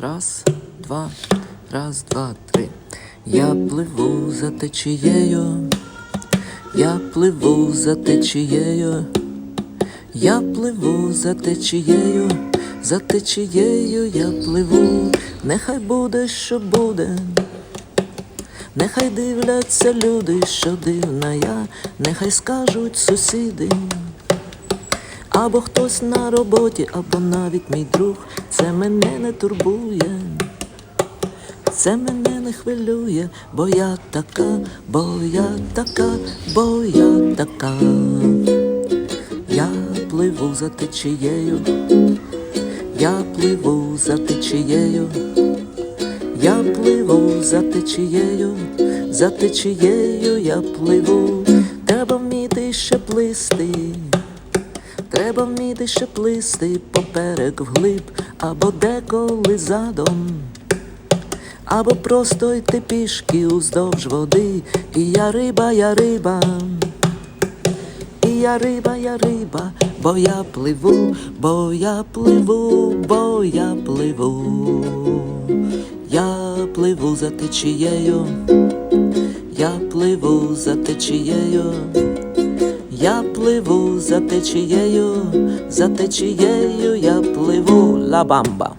Раз, два, раз, два, три. Я пливу за течією, я пливу за течією, я пливу за течією, за течією я пливу, нехай буде, що буде. Нехай дивляться люди, що дивна я, нехай скажуть сусіди. Або хтось на роботі, або навіть мій друг, це мене не турбує, це мене не хвилює, бо я така, бо я така, бо я така. Я пливу за течією, я пливу за течією. Я пливу за течією, за течією я пливу, треба вміти ще плисти, треба вміти ще плисти поперек вглиб, або деколи задом, або просто йти пішки уздовж води, і я риба, я риба. І я риба, я риба, бо я пливу, бо я пливу, бо я пливу. Я пливу за течією, я пливу за течією, я пливу за течією, за течією я пливу ла бамба.